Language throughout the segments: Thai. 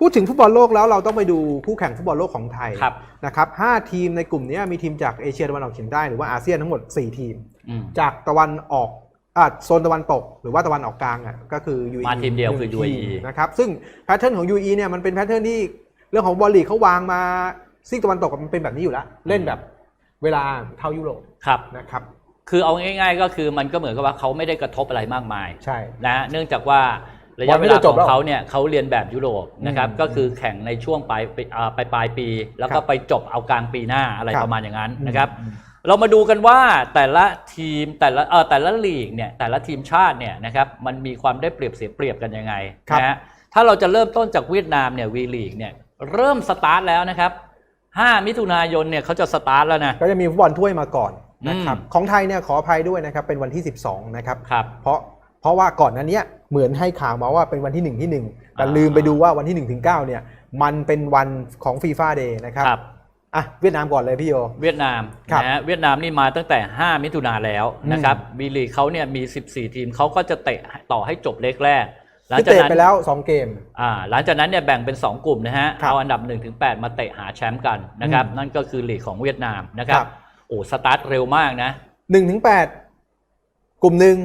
พูดถึงฟุตบอลโลกแล้วเราต้องไปดูคู่แข่งฟุตบอลโลกของไทยครับนะครับห้าทีมในกลุ่มนี้มีทีมจากเอเชียตะวันออกเฉียงใต้หรือว่าอาเซียนทั้งหมด 4 ทีมอืมจากตะวันออกอ่าโซนตะวันตก หรือว่าตะวันออกกลางอะก็คือ UAE มาทีมเดียวคือหนึ่ง UAE ทีมนะครับซึ่งแพทเทิร์นของ UAE เนี่ยมันเป็นแพทเทิร์นที่เรื่องของบอลลีกเขาวางมาซีกตะวันตกมันเป็นแบบนี้อยู่แล้วเล่นแบบเวลาเท่ายุโรปครับนะครับคือเอาง่าย ๆ ก็คือมันก็เหมือนกับว่าเขาไม่ได้กระทบอะไรมากมายใช่นะฮะเนื่องจากว่า ระยะบอลเวไม่ลาได้จขบองแล้วเขาเนี่ยเขาเรียนแบบยุโรปนะครับอืมก็คือแข่งในช่วงปลายปีอ่าปลายปลายปี แล้วคก็รับไปจบเอากลางปีหน้าอะไรครับประมาณอย่างนั้นนะครับอืมเรามาดูกันว่าแต่ละทีมแต่ละเออแต่ละลีกเนี่ยแต่ละทีมชาติเนี่ยนะครับมันมีความได้เปรียบเสียเปรียบกันยังไงครับนะฮะถ้าเราจะเริ่มต้นจากเวียดนามเนี่ยวีลีกเนี่ยเริ่มสตาร์ทแล้วนะครับ 5 มิถุนายนเนี่ยเขาจะสตาร์ทแล้วนะ ก็จะมีฟุตบอลถ้วยมาก่อนนะครับอืมของไทยเนี่ยขออภัยด้วยนะครับเป็นวันที่ 12 นะครับครับเพราะเพ ราะว่าก่อนหนั้นเนี้ยเหมือนให้ข่าวมาว่าเป็นวันที่ 1 ที่ 1 แต่อ่าลืมไปดูว่าวันที่ 1 ถึง 9 เนี่ย มันเป็นวันของฟีฟ่าเดย์นะครับครับอะเวียดนามก่อนเลยพี่โย เวียดนามครับนะฮะเวียดนามนี่มาตั้งแต่ 5 มิถุนาแล้วนะครับบีลีกเขาเนี่ยมี 14 ทีมเขาก็จะเตะต่อให้จบเล็กแรกหลังคือจากเตะนั้นไปแล้ว 2 เกม อ่าหลังจากนั้นเนี่ยแบ่งเป็น 2 กลุ่มนะฮะครับเอาอันดับ1-8มาเตะหาแชมป์กันนะครับอืมนั่นก็คือลีกของเวียดนามนะครับครับ โอ้สตาร์ทเร็วมากนะ1ถึง8กลุ่มหนึ่ง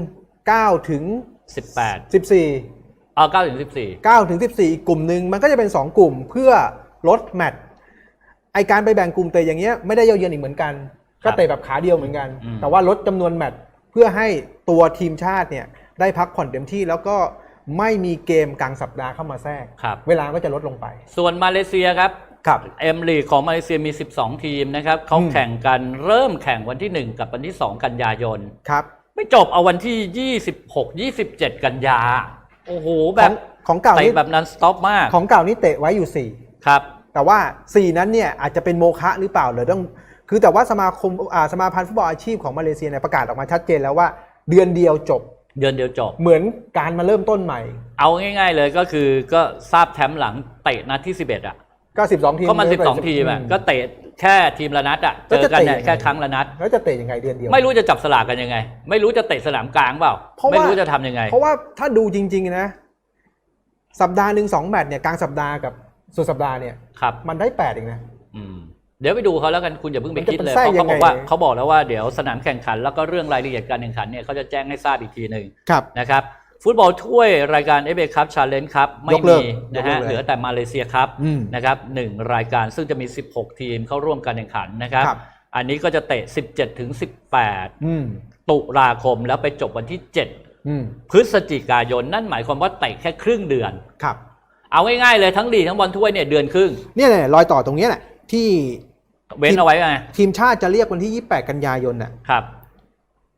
9ถึง18 14 เอา9ถึง14 9ถึง14อีกกลุ่มหนึ่งมันก็จะเป็น 2 กลุ่มเพื่อลดแมตช์ไอการไปแบ่งกลุ่มเตะอย่างเงี้ยไม่ได้เยาเยือนอีกเหมือนกันครัก็บเตะแบบขาเดียวเหมือนกัน อืม แต่ว่าลดจำนวนแมตช์เพื่อให้ตัวทีมชาติเนี่ยได้พักผ่อนเต็มที่แล้วก็ไม่มีเกมกลางสัปดาห์เข้ามาแทรก ครับ เวลาก็จะลดลงไปส่วนมาเลเซียครับ ครับ เอ็มลีกของมาเลเซียมี 12 ทีมนะครับเขาอืม แข่งกันเริ่มแข่งวันที่ 1 กับวันที่ 2 กันยายน ครับ ไม่จบเอาวันที่ 26 27 กันยา โอ้โห แบขอบงของเก่าเตะนี่แบบนั้นสต็อปมาก ของเก่านี่เตะไว้อยู่ครับ4แต่ว่า 4 นั้นเนี่ยอาจจะเป็นโมฆะหรือเปล่าหรือต้อง คือแต่ว่าสมาคมอ่าสมาพันธ์ฟุตบอลอาชีพของมาเลเซียเนี่ยประกาศออกมาชัดเจนแล้วว่าเดือนเดียวจบ เดือนเดียวจบ เหมือนการมาเริ่มต้นใหม่ เอาง่าย ๆ เลยก็คือก็ทราบแชมป์หลังเตะนัดที่ 11อะก็ 12 ทีมก็มัน 12 ทีมอะก็เตะ แค่ทีมละนัดอะเจอกันเนี่ยแล้วจะเตะยังไงแค่ครั้งละนัดแล้วจะเตะยังไงเดือนเดียว ไม่รู้จะจับสลากกันยังไง ไม่รู้จะเตะสนามกลางเปล่าเพราะว่าไม่รู้จะทำยังไง เพราะว่าถ้าดูจริง ๆนะ สัปดาห์หนึ่งสองแมตช์เนี่ยกลางสัปดาห์กับสุดสัปดาห์เนี่ยครับมันได้แปดเองนะอืมเดี๋ยวไปดูเขาแล้วกันคุณอย่าเพิ่งไปมันจะคิดเลยเป็นไส้เพราะเขาบอกว่ายังไงเขาบอกแล้วว่าเดี๋ยวสนามแข่งขันแล้วก็เรื่องรายละเอียดการแข่งขันเนี่ยเขาจะแจ้งให้ทราบอีกทีหนึ่งครับนะครับ ฟุตบอลถ้วยรายการเอเ a คัพชาเลนจ์ครับ ไม่ยกเลิมีกนะยกเลิฮะกเลยเหลือแต่มาเลเซียครับอืมนะครับหนึ่งรายการซึ่งจะมี 16 ทีมเข้าร่วมการแข่งขันนะครับ ครับ อันนี้ก็จะเตะ 17ถึง18 อืมตุลาคมแล้วไปจบวันที่ อืม7 พฤศจิกายน นั่นหมายความว่าเตะแค่ครึ่งเดือน ครับ เอาง่ายๆเลยทั้งลีกทั้งบอลถ้วยเนี่ยเดือนครึ่ง เนี่ยเนี่ยรอยต่อตรงเนี้ยแหละที่เว้นเอาไว้ไงทีมชาติจะเรียกวันที่ 28 กันยายนน่ะ ครับ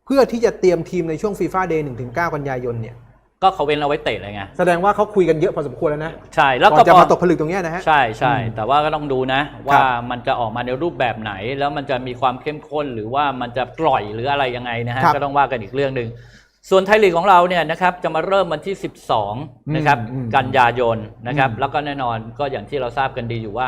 เพื่อที่จะเตรียมทีมในช่วงฟีฟ่าเดย์1ถึง9กันยายนเนี่ย ก็เขาเว้นเอาไว้เตะเลยไงแสดงว่าเขาคุยกันเยอะพอสมควรแล้วนะใช่แล้วก่ก็อนจะพอมาตกผลึกตรงเนี้ยนะฮะ ใช่ใช่อืมแต่ว่าก็ต้องดูนะครัว่าบมันจะออกมาในรูปแบบไหน แล้วมันจะมีความเข้มข้นหรือว่ามันจะปล่อยหรืออะไรยังไงนะฮะครับก็ต้องว่ากันอีกเรื่องหนึ่งส่วนไทยลีกของเราเนี่ยนะครับจะมาเริ่มวันที่ 12 นะครับอืมกันยายนนะครับอืมแล้วก็แน่นอนก็อย่างที่เราทราบกันดีอยู่ว่า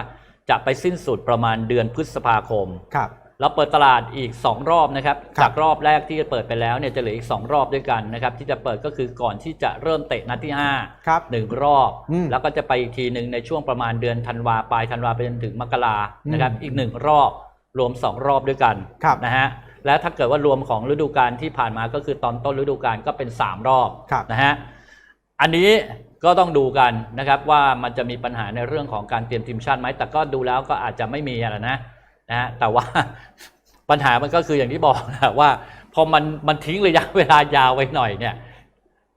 จะไปสิ้นสุดประมาณเดือนพฤษภาคม ครับ แล้วเปิดตลาดอีก 2 รอบนะครับครับจากรอบแรกที่เปิดไปแล้วเนี่ยจะเหลืออีก 2 รอบด้วยกันนะครับที่จะเปิดก็คือก่อนที่จะเริ่มเตะนัดที่5ครับหนึ่งรอบอืมแล้วก็จะไปอีกทีหนึ่งในช่วงประมาณเดือนธันวาปลายธันวาไปจนถึงมกราอืมนะครับอีกหนึ่งรอบรวม 2 รอบด้วยกันครับนะฮะและถ้าเกิดว่ารวมของฤดูกาลที่ผ่านมาก็คือตอนต้นฤดูกาลก็เป็น 3 รอบครับนะฮะอันนี้ก็ต้องดูกันนะครับว่ามันจะมีปัญหาในเรื่องของการเตรียมทีมชาติไหมแต่ก็ดูแล้วก็อาจจะไม่มีอะไรนะ นะฮะแต่ว่าปัญหามันก็คืออย่างที่บอกนะว่าพอมันมันทิ้งระยะเวลายาวไว้หน่อยเนี่ย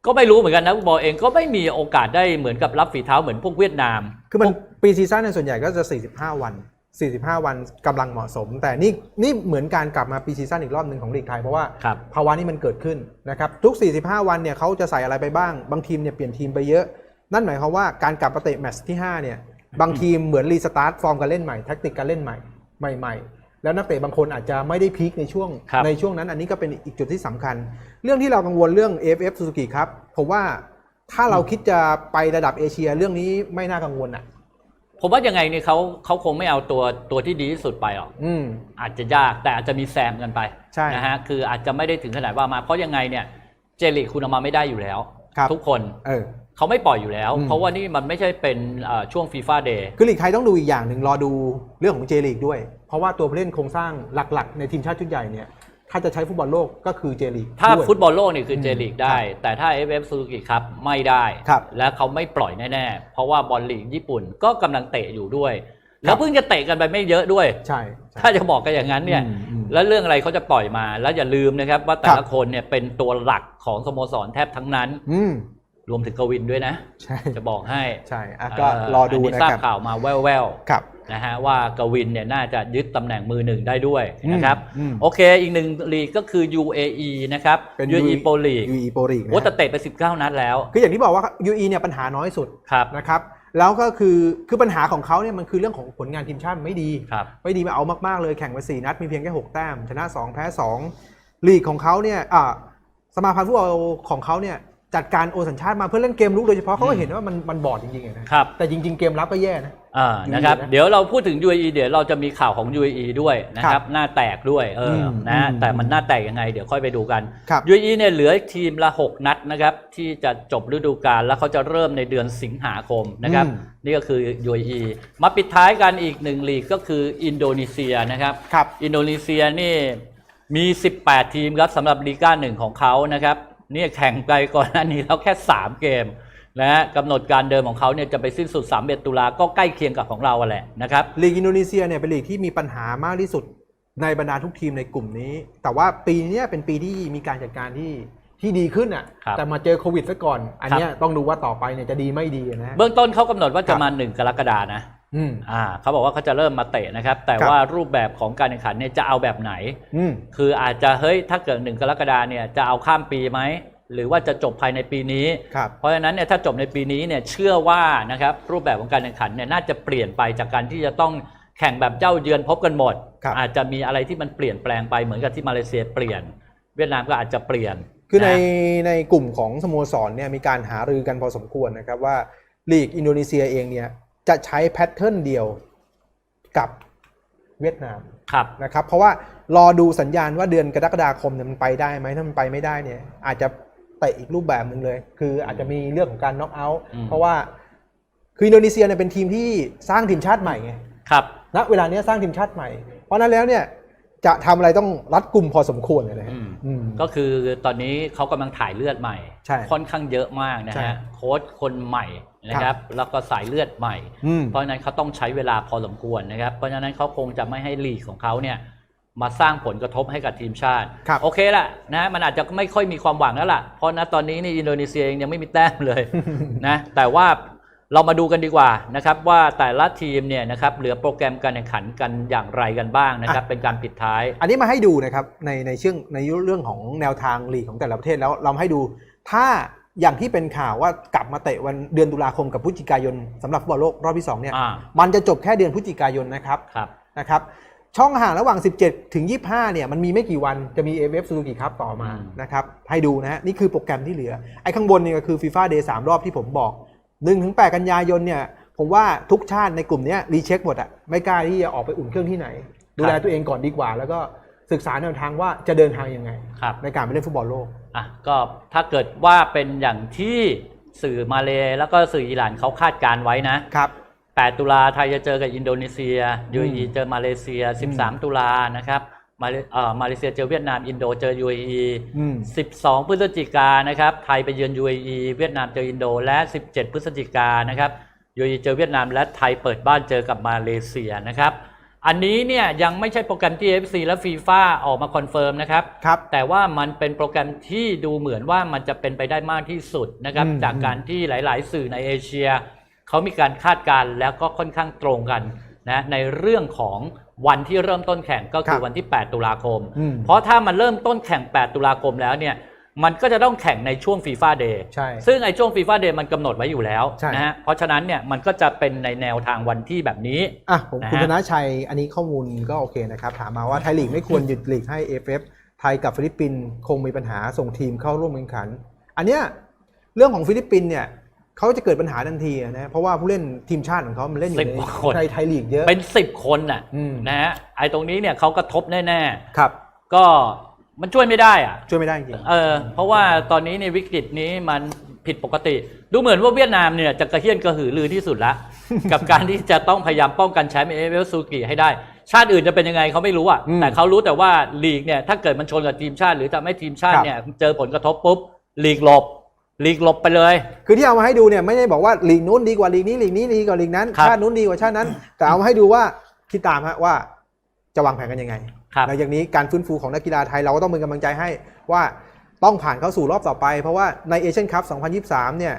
ก็ไม่รู้เหมือนกันนะฟุตบอลเองก็ไม่มีโอกาสได้เหมือนกับรับฝีเท้าเหมือนพวกเวียดนาม คือมันปีซีซั่นเนี่ยส่วนใหญ่ก็จะ 45 วัน 45 วันกำลังเหมาะสม แต่นี่นี่เหมือนการกลับมาปีซีซั่นอีกรอบหนึ่งของลีกไทยเพราะว่าครับภาวะนี้มันเกิดขึ้นนะครับทุก 45 วันเนี่ยเขาจะใส่อะไรไปบ้างบางทีมเนี่ยเปลี่ยนทีมไปเยอะ นั่นหมายความว่าการกลับมาเตะแมตช์ที่5เนี่ยบางทีมเหมือนรีสตาร์ทฟอร์มการเล่นใหม่แท็กติกการเล่นใหม่ ใหม่ ๆ แล้วนักเตะบางคนอาจจะไม่ได้พีคในช่วงครับในช่วงนั้น อันนี้ก็เป็นอีกจุดที่สำคัญ เรื่องที่เรากังวลเรื่อง AFF Suzuki ครับผมว่าถ้าเราคิดจะไประดับเอเชียเรื่องนี้ไม่น่ากังวลอะ ผมว่ายังไงเนี่ยเขาเขาคงไม่เอาตัวตัวที่ดีที่สุดไปหรอก อืม อาจจะยากแต่อาจจะมีแซมกันไปใช่นะฮะคืออาจจะไม่ได้ถึงขนาดว่ามาเพราะยังไงเนี่ยเจลิกคุณเอามาไม่ได้อยู่แล้ว ครับ ทุกคน เออ เขาไม่ปล่อยอยู่แล้วอืมเพราะว่านี่มันไม่ใช่เป็นเอ่อช่วงฟีฟ่าเดย์คือลีกไทยต้องดูอีกอย่างหนึ่งรอดูเรื่องของเจลีกด้วย เพราะว่าตัวผู้เล่นโครงสร้างหลักๆ ในทีมชาติชุดใหญ่เนี่ยถ้าจะใช้ฟุตบอลโลกก็คือเจลีกถ้าด้วยฟุตบอลโลกนี่คืออืมเจลีกได้ แต่ถ้า FF ซูซูกิครับไม่ได้ครับและเขาไม่ปล่อยแน่ๆ เพราะว่าบอลลีกญี่ปุ่นก็กำลังเตะอยู่ด้วย แล้วเพิ่งจะเตะกันไปไม่เยอะด้วย ใช่ใช่ถ้าจะบอกกันอย่างนั้นเนี่ยอืมอืมแล้วเรื่องอะไรเขาจะปล่อยมา แล้วอย่าลืมนะครับว่าแต่ครัละบคนเนี่ยเป็นตัวหลักของสโมสรแทบทั้งนั้นอืม รวมถึงกวินด้วยนะ ใช่จะบอกให้ใช่อะก็รอดูนนี้นะทราบครับข่าวมาแว่วครับๆนะฮะว่ากวินเนี่ยน่าจะยึดตำแหน่งมือหนึ่งได้ด้วยนะครับอืมโอเคอีกหนึ่งลีกก็คือ UAE นะครับเป็น UAE Pro League UE Pro League นะโอ้แต่ฮะเตะไป 19 นัดแล้ว คืออย่างที่บอกว่า UE เนี่ยปัญหาน้อยสุดครับนะครับแล้วก็คือคือปัญหาของเขาเนี่ยมันคือเรื่องของผลงานทีมชาติไม่ดีครับไม่ดีมาเอามากๆเลยแข่งมาสี่นัดมีเพียงแค่6แต้มชนะ 2 แพ้ 2 ลีกของเขาเนี่ยอ่าสมาพันธ์ฟุตบอลของเขาเนี่ย จัดการโอนสัญชาติมาเพื่อเล่นเกมลุกโดยเฉพาะเขาก็เห็นว่ามันมันบอดจริงๆอะนะ ครับ แต่จริง ๆ เกมรับก็แย่นะ อ่า UAE นะครับนะเดี๋ยวเราพูดถึง UAE เดี๋ยวเราจะมีข่าวของ UAE ด้วยนะคครัรับบหน้าแตกด้วยเอออมนะอืมแต่มันหน้าแตกยังไง เดี๋ยวค่อยไปดูกัน ครับ UAE เนี่ยเหลือทีมละ 6 นัดนะครับ ที่จะจบฤดูกาลแล้วเขาจะเริ่มในเดือนสิงหาคมนะครับ อืม นี่ก็คือ UAE มาปิดท้ายกันอีกหนึ่งลีกก็คืออินโดนีเซียนะครับ ครับ อินโดนีเซียนี่มี 18 ทีมครับสำหรับลีก้าหนึ่งของเขานะครับ เนี่ยแข่งไปก่อนหน้านี้แล้วแค่ 3 เกมนะฮะกำหนดการเดิมของเขาเนี่ยจะไปสิ้นสุด 3เตุลาก็ใกล้เคียงกับของเราอะแหละนะครับลีกอินโดนีเซียเนี่ยเป็นลีกที่มีปัญหามากที่สุดในบรรดาทุกทีมในกลุ่มนี้ แต่ว่าปีเนี้ยเป็นปีที่มีการจัดการที่ที่ดีขึ้นอะ ครับแต่มาเจอโควิดซะก่อน อันเนี้ยต้องดูว่าต่อไปเนี่ยจะดีไม่ดีนะ เบื้องต้นเขากำหนดว่าคจะรับมา1กรกฎานะ อืมอ่าเขาบอกว่าเขาจะเริ่มมาเตะนะครับ แต่ครับว่ารูปแบบของการแข่งขันเนี่ยจะเอาแบบไหนอืมคืออาจจะเฮ้ยถ้าเกิด1กรกฎาเนี่ยจะเอาข้ามปีไหมหรือว่าจะจบภายในปีนี้ครับเพราะฉะนั้นเนี่ยถ้าจบในปีนี้เนี่ยเชื่อว่านะครับรูปแบบของการแข่งขันเนี่ยน่าจะเปลี่ยนไปจากการที่จะต้องแข่งแบบเจ้าเยือนพบกันหมดครับอาจจะมีอะไรที่มันเปลี่ยนแปลงไปเหมือนกับที่มาเลเซียเปลี่ยน เวียดนามก็อาจจะเปลี่ยน คือในนะในกลุ่มของสโมสรเนี่ยมีการหารือกันพอสมควรนะครับว่าลีกอินโดนีเซียเองเนี่ย จะใช้แพทเทิร์นเดียวกับเวียดนามครับนะครับ เพราะว่ารอดูสัญญาณว่าเดือนกรกฎาคมเนี่ยมันไปได้ไหมถ้ามันไปไม่ได้เนี่ยอาจจะเตะอีกรูปแบบหนึ่งเลย คืออาจจะมีเรื่องของการน็อกเอาท์อืมเพราะว่าคืออินโดนีเซียเนี่ยเป็นทีมที่สร้างทีมชาติใหม่ไงครับณเวลาเนี้ยสร้างทีมชาติใหม่ เพราะฉะนั้นแล้วเนี่ย จะทำอะไรต้องรัดกลุ่มพอสมควรเลยนะฮะอืม อืม ก็คือตอนนี้เขากำลังถ่ายเลือดใหม่ ใช่ค่อนข้างเยอะมากนะใช่ ฮะโค้ชคนใหม่นะครับ แล้วก็สายเลือดใหม่ อืม เพราะฉะนั้นเขาต้องใช้เวลาพอสมควรนะครับ เพราะฉะนั้นเขาคงจะไม่ให้ลีกของเขาเนี่ยมาสร้างผลกระทบให้กับทีมชาติ ครับโอเคละนะมันอาจจะไม่ค่อยมีความหวังแล้วล่ะ เพราะณตอนนี้นี่อินโดนีเซียเองยังไม่มีแต้มเลย นะแต่ว่า เรามาดูกันดีกว่านะครับว่าแต่ละทีมเนี่ยนะครับเหลือโปรแกรมการแข่งขันกันอย่างไรกันบ้างนะครับ เป็นการปิดท้าย อันนี้มาให้ดูนะครับในในเชื่องในเรื่องของแนวทางลีกของแต่ละประเทศแล้วเรามาให้ดู ถ้าอย่างที่เป็นข่าวว่ากลับมาเตะวันเดือนตุลาคมกับพฤศจิกายนสำหรับฟุตบอลโลกรอบที่2เนี่ยอ่ามันจะจบแค่เดือนพฤศจิกายนนะครับครับนะครับช่องห่างระหว่าง 17 ถึง 25 เนี่ย มันมีไม่กี่วันจะมี AFF Suzuki Cup ต่อมาอืมนะครับ ให้ดูนะฮะ นี่คือโปรแกรมที่เหลือ ไอ้ข้างบนเนี่ยก็คือ FIFA Day 3 รอบที่ผมบอก 1ถึง8กันยายนเนี่ยผมว่าทุกชาติในกลุ่มเนี้ยรีเช็คหมดอะไม่กล้าที่จะออกไปอุ่นเครื่องที่ไหน ดูแลตัวเองก่อนดีกว่า แล้วก็ศึกษาแนวทางว่าจะเดินทางยังไงครับในการไปเล่นฟุตบอลโลกอะก็ถ้าเกิดว่าเป็นอย่างที่สื่อมาเลแล้วก็สื่ออิหร่านเขาคาดการไว้นะครับ 8 ตุลาไทยจะเจอกับอินโดนีเซีย UAE เจอมาเลเซีย 13 ตุลานะครับ มาเลเอ่อมาเลเซียเจอเวียดนาม อินโดเจอ UAE อืม12 พฤศจิกายนนะครับ ไทยไปเยือน UAE เวียดนามเจออินโด และ 17 พฤศจิกายนนะครับ UAE เจอเวียดนามและไทยเปิดบ้านเจอกับมาเลเซียนะครับ อันนี้เนี่ยยังไม่ใช่โปรแกรมที่ FC และ FIFA ออกมาคอนเฟิร์มนะครับครับแต่ว่ามันเป็นโปรแกรมที่ดูเหมือนว่ามันจะเป็นไปได้มากที่สุดนะครับอืมจากการที่หลาย ๆ สื่อในเอเชียเขามีการคาดการณ์แล้วก็ค่อนข้างตรงกันนะในเรื่องของ วันที่เริ่มต้นแข่งก็คือวันที่ 8 ตุลาคม อืม เพราะถ้ามันเริ่มต้นแข่ง 8 ตุลาคมแล้วเนี่ยมันก็จะต้องแข่งในช่วงฟีฟ่าเดย์ใช่ ซึ่งไอ้ช่วงฟีฟ่าเดย์มันกำหนดไว้อยู่แล้วใช่ นะฮะเพราะฉะนั้นเนี่ยมันก็จะเป็นในแนวทางวันที่แบบนี้ อะผมนะฮะ คุณธนชัยอันนี้ข้อมูลก็โอเคนะครับ ถามมาว่าไทยลีกไม่ควรหยุดลีกให้ AFF ไทยกับฟิลิปปินส์คงมีปัญหาส่งทีมเข้าร่วมแข่งขัน อันเนี้ยเรื่องของฟิลิปปินส์เนี่ย เขาจะเกิดปัญหาทันทีนะเพราะว่าผู้เล่นทีมชาติของเขามันเล่นอยู่สิบในกว่าคนไทยไทยลีกเยอะ เป็น10คนน่ะอืม นะฮะไอ้ตรงนี้เนี่ยเขากระทบแน่ครับๆก็มันช่วยไม่ได้อะช่วยไม่ได้จริง เออเพราะว่าตอนนี้ในวิกฤตนี้มันผิดปกติ ดูเหมือนว่าเวียดนามเนี่ยจะกระเฮี้ยนกระหือรือที่สุดละ กับการที่จะต้องพยายามป้องกันแชมป์เอเวลซูกิให้ได้ ชาติอื่นจะเป็นยังไงเขาไม่รู้อะอืมแต่เขารู้แต่ว่าลีกเนี่ยถ้าเกิดมันชนกับทีมชาติ หรือทำให้ทีมชาติครับ เนี่ยเจอผลกระทบปุ๊บลีกหลบ ลีกหลบไปเลย คือที่เอามาให้ดูเนี่ยไม่ได้บอกว่าลีกนู้นดีกว่าลีกนี้ลีกนี้ดีกว่าลีกนั้นครับชาตินู้นดีกว่าชาตินั้น แต่เอามาให้ดูว่าคิดตามฮะว่าจะวางแผนกันยังไงครับ หลังจากนี้การฟื้นฟูของนักกีฬาไทยเราก็ต้องเป็นกำลังใจให้ว่าต้องผ่านเข้าสู่รอบต่อไป เพราะว่าในเอเชียนคัพ 2023 เนี่ย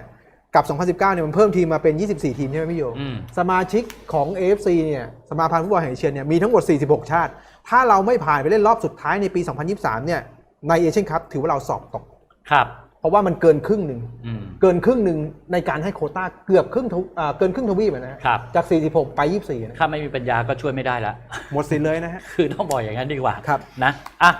กับ 2019 เนี่ยมันเพิ่มทีมมาเป็น 24 ทีมใช่ไหมพี่โย อืม สมาชิกของ AFC เนี่ยสมาพันธ์ฟุตบอลแห่งเอเชียเนี่ยมีทั้งหมด 46 ชาติ ถ้าเราไม่ผ่านไปเล่นรอบสุดท้ายในปี 2023 เนี่ยในเอเชียนคัพถือว่าเราสอบตก ครับ เพราะว่ามันเกินครึ่งหนึ่งอืม เกินครึ่งหนึ่งในการให้โควต้าเกือบครึ่งทวอ่าเกินครึ่งทวีปอะนะฮะครับ จาก 46 ไป 24นะถ้าไม่มีปัญญาก็ช่วยไม่ได้ละ หมดสิทธิ์เลยนะฮะ คือต้องบอกอย่างนั้นดีกว่าครับ นะอะ